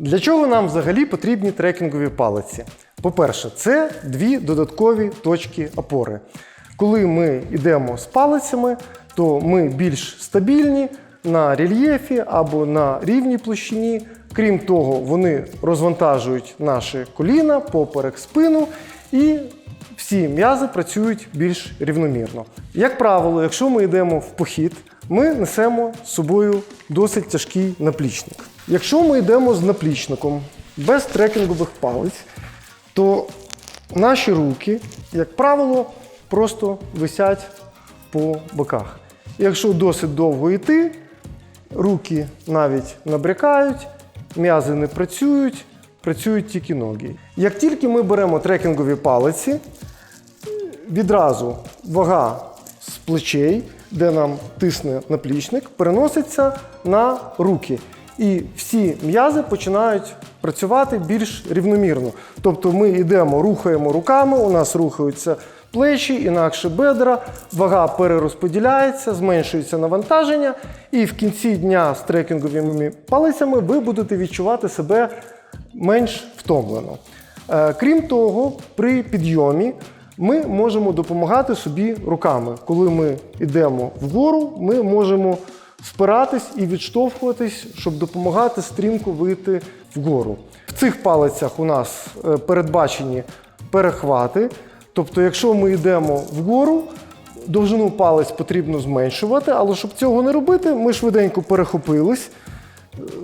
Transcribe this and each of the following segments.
Для чого нам взагалі потрібні трекінгові палиці? По-перше, це дві додаткові точки опори. Коли ми йдемо з палицями, то ми більш стабільні на рельєфі або на рівній площині. Крім того, вони розвантажують наші коліна, поперек, спину і всі м'язи працюють більш рівномірно. Як правило, якщо ми йдемо в похід, ми несемо з собою досить тяжкий наплічник. Якщо ми йдемо з наплічником без трекінгових палиць, то наші руки, як правило, просто висять по боках. Якщо досить довго йти, руки навіть набрякають, м'язи не працюють, працюють тільки ноги. Як тільки ми беремо трекінгові палиці, відразу вага з плечей, де нам тисне наплічник, переноситься на руки. І всі м'язи починають працювати більш рівномірно. Тобто ми йдемо, рухаємо руками, у нас рухаються плечі, інакше бедра, вага перерозподіляється, зменшується навантаження, і в кінці дня з трекінговими палицями ви будете відчувати себе менш втомлено. Е, Крім того, при підйомі ми можемо допомагати собі руками. Коли ми йдемо вгору, ми можемо спиратись і відштовхуватись, щоб допомагати стрімко вийти вгору. В цих палицях у нас е, передбачені перехвати. Тобто, якщо ми йдемо вгору, довжину палець потрібно зменшувати, але щоб цього не робити, ми швиденько перехопились,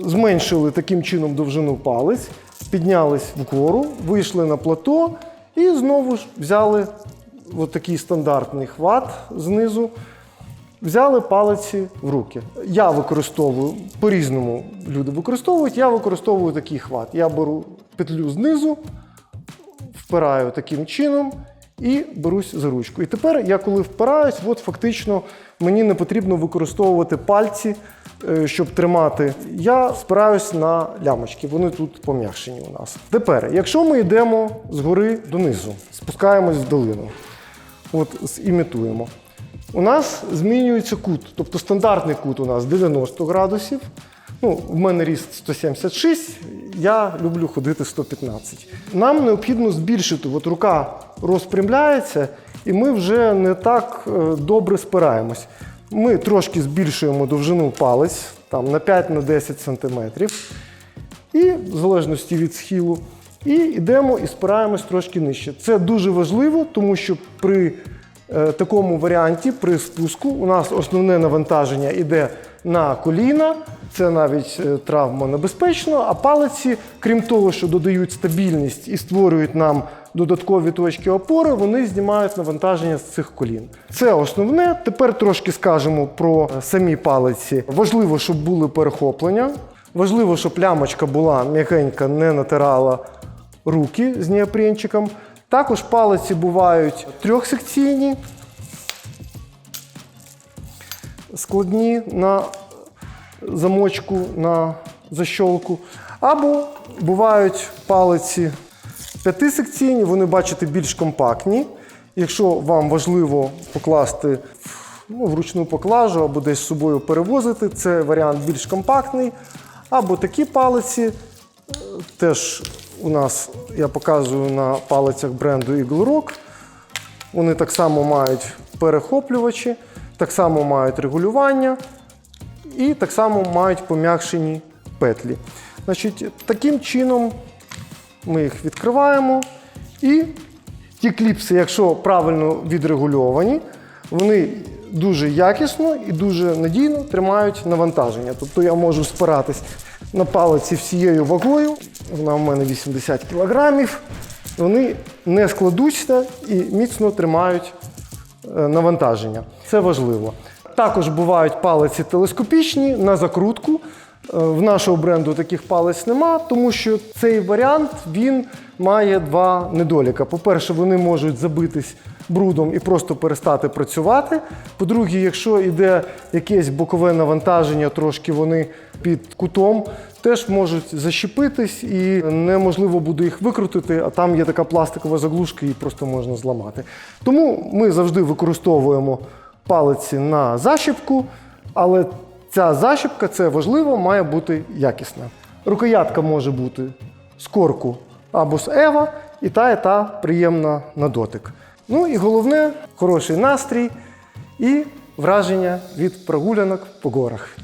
зменшили таким чином довжину палець, піднялись вгору, вийшли на плато і знову ж взяли такий стандартний хват знизу. Взяли палиці в руки. Я використовую по-різному люди використовують. Я використовую такий хват. Я беру петлю знизу, впираю таким чином і берусь за ручку. І тепер я коли впираюсь, от фактично мені не потрібно використовувати пальці, е, щоб тримати. Я спираюсь на лямочки, вони тут пом'якшені у нас. Тепер, якщо ми йдемо згори донизу, спускаємось в долину, от імітуємо. У нас змінюється кут, тобто стандартний кут у нас 90 градусів. Ну, в мене ріст 176, я люблю ходити 115. Нам необхідно збільшити, от рука розпрямляється, і ми вже не так е, добре спираємось. Ми трошки збільшуємо довжину палець там, на 5-10 см. І в залежності від схилу. І йдемо і спираємось трошки нижче. Це дуже важливо, тому що при такому варіанті, при спуску, у нас основне навантаження йде на коліна. Це навіть е, травма небезпечно, а палиці, крім того, що додають стабільність і створюють нам додаткові точки опори, вони знімають навантаження з цих колін. Це основне. Тепер трошки скажемо про е, самі палиці. Важливо, щоб були перехоплення. Важливо, щоб лямочка була м'якенька, не натирала руки з неопренчиком. Також палиці бувають трьохсекційні, складні на замочку, на защолку. Або бувають палиці п'ятисекційні, вони, бачите, більш компактні. Якщо вам важливо покласти ну, вручну поклажу або десь з собою перевозити, це варіант більш компактний. Або такі палиці, е, теж у нас я показую на палицях бренду Eagle Rock. Вони так само мають перехоплювачі, так само мають регулювання і так само мають пом'якшені петлі. Значить, таким чином ми їх відкриваємо. І ті кліпси, якщо правильно відрегульовані, вони дуже якісно і дуже надійно тримають навантаження. Тобто я можу спиратись на палиці всією вагою, вона в мене 80 кілограмів. Вони не складуться і міцно тримають е, навантаження. Це важливо. Також бувають палиці телескопічні на закрутку. Е, В нашого бренду таких палець нема, тому що цей варіант він має два недоліка. По-перше, вони можуть забитись брудом і просто перестати працювати. По-друге, якщо йде якесь бокове навантаження, трошки вони під кутом, теж можуть защепитись і неможливо буде їх викрутити, а там є така пластикова заглушка, її просто можна зламати. Тому ми завжди використовуємо палиці на защіпку, але ця защіпка, це важливо, має бути якісна. Рукоятка може бути з корку або з ева, і та, і та приємна на дотик. Ну і головне хороший настрій і враження від прогулянок по горах.